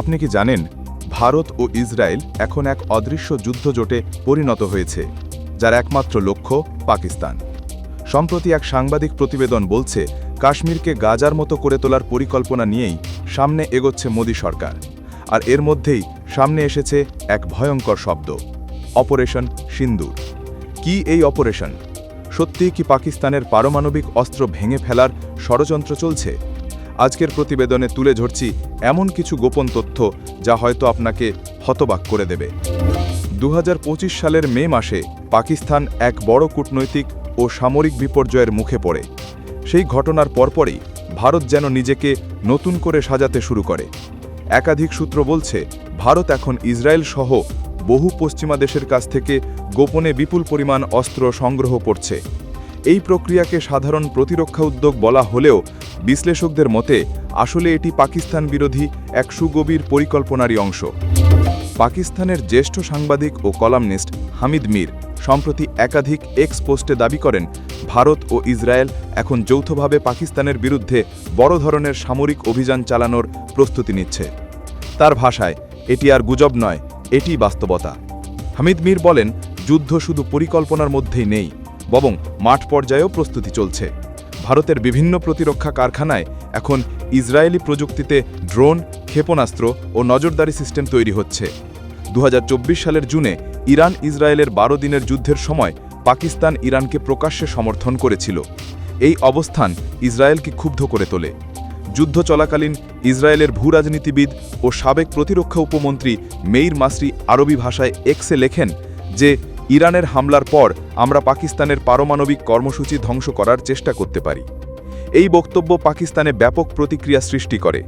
আপনি কি জানেন, ভারত ও ইসরায়েল এখন এক অদৃশ্য যুদ্ধজোটে পরিণত হয়েছে, যার একমাত্র লক্ষ্য পাকিস্তান। সম্প্রতি এক সাংবাদিক প্রতিবেদন বলছে, কাশ্মীরকে গাজার মতো করে তোলার পরিকল্পনা নিয়েই সামনে এগোচ্ছে মোদী সরকার, আর এর মধ্যেই সামনে এসেছে এক ভয়ঙ্কর শব্দ, অপারেশন সিন্দুর। কি এই অপারেশন? সত্যিই কি পাকিস্তানের পারমাণবিক অস্ত্র ভেঙে ফেলার ষড়যন্ত্র চলছে? আজকের প্রতিবেদনে তুলে ধরছি এমন কিছু গোপন তথ্য যা হয়তো আপনাকে হতবাক করে দেবে। দু হাজার পঁচিশ সালের মে মাসে পাকিস্তান এক বড় কূটনৈতিক ও সামরিক বিপর্যয়ের মুখে পড়ে। সেই ঘটনার পরপরই ভারত যেন নিজেকে নতুন করে সাজাতে শুরু করে। একাধিক সূত্র বলছে, ভারত এখন ইসরায়েল সহ বহু পশ্চিমা দেশের কাছ থেকে গোপনে বিপুল পরিমাণ অস্ত্র সংগ্রহ করছে। এই প্রক্রিয়াকে সাধারণ প্রতিরক্ষা উদ্যোগ বলা হলেও বিশ্লেষকদের মতে, আসলে এটি পাকিস্তান বিরোধী এক সুগভীর পরিকল্পনারই অংশ। পাকিস্তানের জ্যেষ্ঠ সাংবাদিক ও কলামনিস্ট হামিদ মীর সম্প্রতি একাধিক এক্স পোস্টে দাবি করেন, ভারত ও ইসরায়েল এখন যৌথভাবে পাকিস্তানের বিরুদ্ধে বড় ধরনের সামরিক অভিযান চালানোর প্রস্তুতি নিচ্ছে। তার ভাষায়, এটি আর গুজব নয়, এটি বাস্তবতা। হামিদ মীর বলেন, যুদ্ধ শুধু পরিকল্পনার মধ্যেই নেই, বরং মাঠ পর্যায়েও প্রস্তুতি চলছে। ভারতের বিভিন্ন প্রতিরক্ষা কারখানায় এখন ইসরায়েলি প্রযুক্তিতে ড্রোন, ক্ষেপণাস্ত্র ও নজরদারি সিস্টেম তৈরি হচ্ছে। দু হাজার চব্বিশ সালের জুনে ইরান ইসরায়েলের বারো দিনের যুদ্ধের সময় পাকিস্তান ইরানকে প্রকাশ্যে সমর্থন করেছিল। এই অবস্থান ইসরায়েলকে ক্ষুব্ধ করে তোলে। যুদ্ধ চলাকালীন ইসরায়েলের ভূরাজনীতিবিদ ও সাবেক প্রতিরক্ষা উপমন্ত্রী মেইর মাসরি আরবি ভাষায় এক্সে লেখেন যে ইরানের হামলার পর আমরা পাকিস্তানের পারমাণবিক কর্মসূচি ধ্বংস করার চেষ্টা করতে পারি। এই বক্তব্য পাকিস্তানে ব্যাপক প্রতিক্রিয়া সৃষ্টি করে।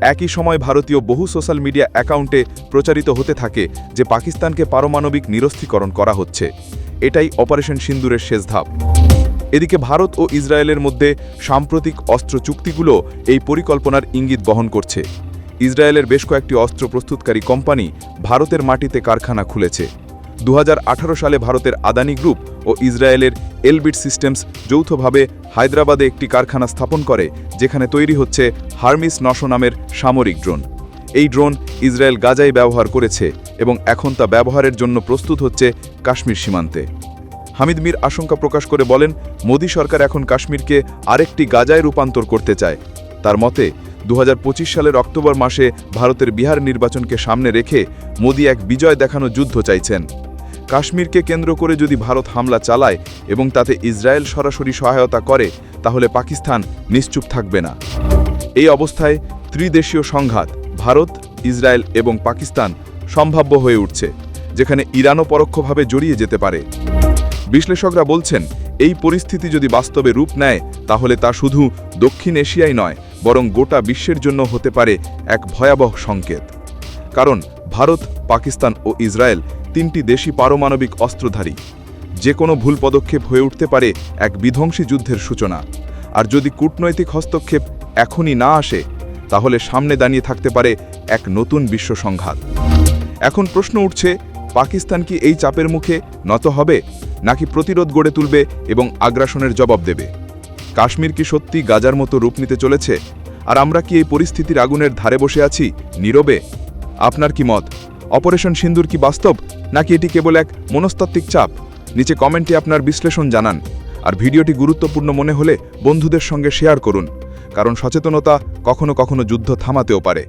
একই সময় ভারতীয় বহু সোশ্যাল মিডিয়া অ্যাকাউন্টে প্রচারিত হতে থাকে যে পাকিস্তানকে পারমাণবিক নিরস্ত্রীকরণ করা হচ্ছে। এটাই অপারেশন সিন্দুরের শেষ ধাপ। এদিকে ভারত ও ইসরায়েলের মধ্যে সাম্প্রতিক অস্ত্র চুক্তিগুলো এই পরিকল্পনার ইঙ্গিত বহন করছে। ইসরায়েলের বেশ কয়েকটি অস্ত্র প্রস্তুতকারী কোম্পানি ভারতের মাটিতে কারখানা খুলেছে। দু হাজার আঠারো সালে ভারতের আদানি গ্রুপ ও ইসরায়েলের এলবিট সিস্টেমস যৌথভাবে হায়দ্রাবাদে একটি কারখানা স্থাপন করে, যেখানে তৈরি হচ্ছে হার্মিস নশো নামের সামরিক ড্রোন। এই ড্রোন ইসরায়েল গাজায় ব্যবহার করেছে এবং এখন তা ব্যবহারের জন্য প্রস্তুত হচ্ছে কাশ্মীর সীমান্তে। হামিদ মীর আশঙ্কা প্রকাশ করে বলেন, মোদী সরকার এখন কাশ্মীরকে আরেকটি গাজায় রূপান্তর করতে চায়। তার মতে, দুহাজার পঁচিশ সালের অক্টোবর মাসে ভারতের বিহার নির্বাচনকে সামনে রেখে মোদী এক বিজয় দেখানো যুদ্ধ চাইছেন। কাশ্মীরকে কেন্দ্র করে যদি ভারত হামলা চালায় এবং তাতে ইসরায়েল সরাসরি সহায়তা করে, তাহলে পাকিস্তান নিশ্চুপ থাকবে না। এই অবস্থায় ত্রিদেশীয় সংঘাত ভারত, ইসরায়েল এবং পাকিস্তান সম্ভাব্য হয়ে উঠছে, যেখানে ইরানও পরোক্ষভাবে জড়িয়ে যেতে পারে। বিশ্লেষকরা বলছেন, এই পরিস্থিতি যদি বাস্তবে রূপ নেয়, তাহলে তা শুধু দক্ষিণ এশিয়ায় নয়, বরং গোটা বিশ্বের জন্য হতে পারে এক ভয়াবহ সংকেত। কারণ ভারত, পাকিস্তান ও ইসরায়েল তিনটি দেশি পারমাণবিক অস্ত্রধারী। যে কোনো ভুল পদক্ষেপ হয়ে উঠতে পারে এক বিধ্বংসী যুদ্ধের সূচনা। আর যদি কূটনৈতিক হস্তক্ষেপ এখনই না আসে, তাহলে সামনে দাঁড়িয়ে থাকতে পারে এক নতুন বিশ্ব সংঘাত। এখন প্রশ্ন উঠছে, পাকিস্তান কি এই চাপের মুখে নত হবে, নাকি প্রতিরোধ গড়ে তুলবে এবং আগ্রাসনের জবাব দেবে? কাশ্মীর কি সত্যি গাজার মতো রূপ নিতে চলেছে? আর আমরা কি এই পরিস্থিতির আগুনের ধারে বসে আছি, নীরবে? আপনার কি মত? অপারেশন সিন্দুর কি বাস্তব, নাকি এটি কেবল এক মনস্তাত্ত্বিক চাপ? নিচে কমেন্টে আপনার বিশ্লেষণ জানান। আর ভিডিওটি গুরুত্বপূর্ণ মনে হলে বন্ধুদের সঙ্গে শেয়ার করুন, কারণ সচেতনতা কখনো কখনো যুদ্ধ থামাতেও পারে।